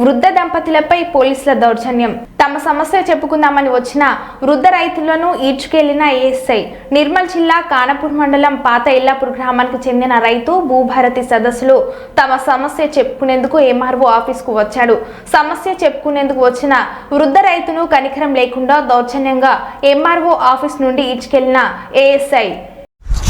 వృద్ధ దంపతులపై పోలీసుల దౌర్జన్యం. తమ సమస్య చెప్పుకుందామని వచ్చిన వృద్ధ రైతులను ఈడ్చుకెళ్ళిన ఏఎస్ఐ. నిర్మల్ జిల్లా కానపూర్ మండలం పాత ఇల్లాపూర్ గ్రామానికి చెందిన రైతు భూభారతి సదస్సులు తమ సమస్య చెప్పుకునేందుకు ఎంఆర్ఓ ఆఫీస్కు వచ్చాడు. సమస్య చెప్పుకునేందుకు వచ్చిన వృద్ధ రైతును కనికరం లేకుండా దౌర్జన్యంగా ఎంఆర్ఓ ఆఫీస్ నుండి ఈడ్చుకెళ్ళిన ఏఎస్ఐ.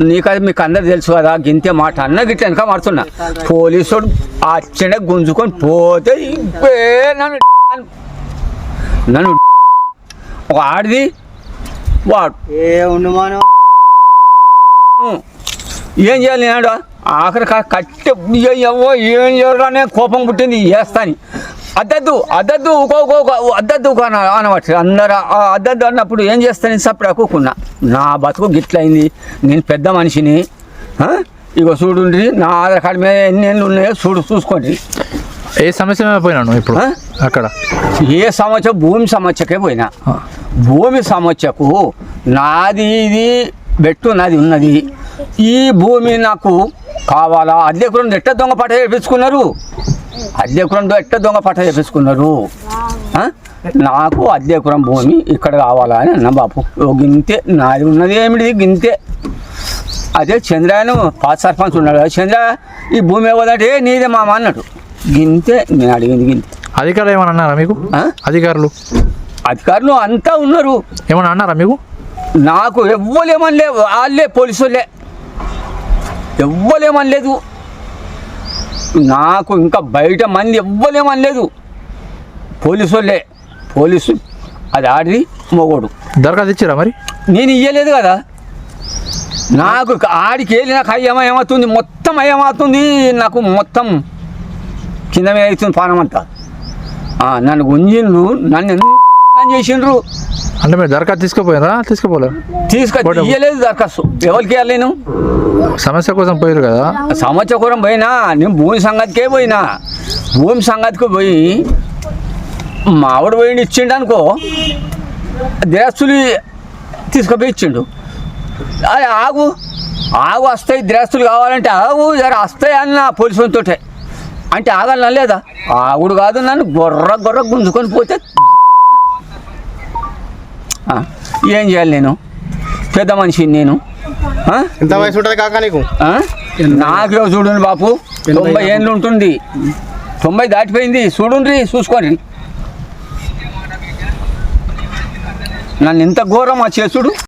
నీకు అది మీకు అందరు తెలుసు కదా గింతే మాట అన్న గిట్ల వెనక మాడుతున్నా పోలీసుడు ఆ చెడ గుంజుకొని పోతే నన్ను నన్ను ఒక ఆడిది వాడు ఏ చేయాలి నేను ఆఖరి కట్టె ఏం చేయాలనే కోపం పుట్టింది చేస్తాని అద్దద్దు అద్దద్దు అద్దద్దు అన అనవచ్చు అందరు ఆ అద్దద్దు అన్నప్పుడు ఏం చేస్తాను సప్పుడు అక్కుకున్నా నా బతుకు గిట్లయింది. నేను పెద్ద మనిషిని? ఇగో చూడుండ్రి నా ఆధార్ కార్డు మీద ఎన్ని ఏళ్ళు ఉన్నాయో చూడు చూసుకోండి. ఏ సమస్య మీద పోయినాను ఇప్పుడు? అక్కడ? ఏ సమస్య భూమి సమస్యకే పోయినా. భూమి సమస్యకు నాది ఇది బెట్టు నాది ఉన్నది. ఈ భూమి నాకు కావాలా? అద్దెకురం ఎట్ట దొంగ పట్ట చేపించుకున్నారు? అద్దెకురం ఎట్ట దొంగ పట్ట చేపించుకున్నారు? నాకు అద్దెకురం భూమి ఇక్కడ కావాలా అని అన్న బాపు. ఓ గింతే నాది ఉన్నది ఏమిటి? గింతే. అదే చంద్రాయను పాత సర్పంచ్ ఉన్నాడు కదా, చంద్ర ఈ భూమి ఇవ్వదంటే "ఏ, నీదే మామ అన్నాడు. గింతే నేను అడిగింది గింతే. అధికారులు ఏమన్నా అన్నారా మీకు? అధికారులు? అధికారులు అంతా ఉన్నారు. ఏమన్నా అన్నారా మీకు? నాకు ఎవ్వలేమనలే వాళ్ళే పోలీసులే. ఎవ్వలేమనలేదు. నాకు ఇంకా బయట మంది ఎవ్వలేమనలేదు పోలీసు వాళ్ళే పోలీసు అది ఆడిది మొగోడు. దరఖాస్తు ఇచ్చిరా మరి? నేను ఇయ్యలేదు కదా. నాకు ఆడికి వెళ్ళి నాకు అయ్యమ ఏమవుతుంది? మొత్తం అయ్యమవుతుంది నాకు మొత్తం కింద మీద అవుతుంది పానం అంతా. నన్ను గుంజిండ్రు నన్ను ఎంత చేసిండ్రు? అంటే మీరు దరఖాస్తు తీసుకుపోయారా తీసుకుపోలేరు తీసుకొచ్చి ఇయ్యలేదు దరఖాస్తు. ఎవరికి నేను? సమస్య కోసం పోయారు కదా? సంవత్సరం పోయినా? నేను భూమి సంగతికే పోయినా. భూమి సంగతికి పోయి మా ఆవిడ పోయిండి ఇచ్చిండు అనుకో. దిరాస్తులు తీసుకుపోయి ఇచ్చిండు. అది ఆగు. ఆగు వస్తాయి దిరాస్తులు కావాలంటే ఆగు. జర వస్తాయి అన్న పోలీసులతోటే అంటే ఆగాలనా లేదా? ఆగుడు కాదు నన్ను గొర్ర గొర్ర గుంజుకొని పోతే ఏం చేయాలి నేను? పెద్ద మనిషిని నేను? ఎంత వయసు ఉంటుంది కాక నీకు? నాకే చూడండి బాపు తొంభై ఏళ్ళు ఉంటుంది. తొంభై దాటిపోయింది. చూడండి చూసుకోండి నన్ను ఇంత ఘోరం ఆ చేసుడు?